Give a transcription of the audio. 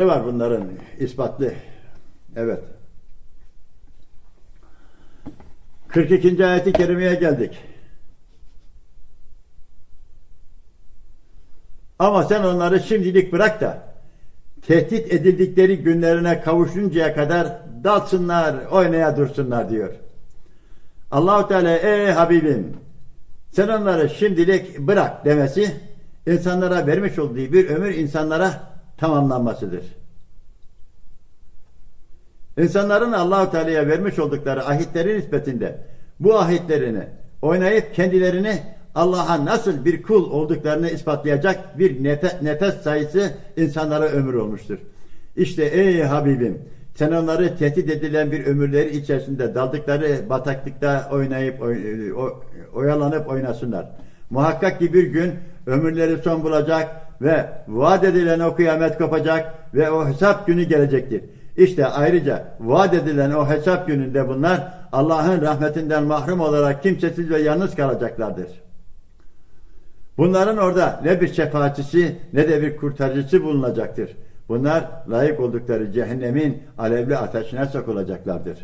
Ne var bunların ispatlı? Evet. 42. ayeti kerimeye geldik. Ama sen onları şimdilik bırak da tehdit edildikleri günlerine kavuşuncaya kadar dalsınlar, oynaya dursunlar diyor. Allahu Teala ey Habibim sen onları şimdilik bırak demesi insanlara vermiş olduğu bir ömür insanlara tamamlanmasıdır. İnsanların Allahu Teala'ya vermiş oldukları ahitlerin nispetinde bu ahitlerini oynayıp kendilerini Allah'a nasıl bir kul olduklarını ispatlayacak bir nete- nefes sayısı insanlara ömür olmuştur. İşte ey Habibim sen onları tehdit edilen bir ömürleri içerisinde daldıkları bataklıkta oynayıp oy- o- oyalanıp oynasınlar. Muhakkak ki bir gün ömürleri son bulacak ve vaat edilen o kıyamet kopacak ve o hesap günü gelecektir. İşte ayrıca vaat edilen o hesap gününde bunlar Allah'ın rahmetinden mahrum olarak kimsesiz ve yalnız kalacaklardır. Bunların orada ne bir şefaatçisi ne de bir kurtarıcısı bulunacaktır. Bunlar layık oldukları cehennemin alevli ateşine sokulacaklardır.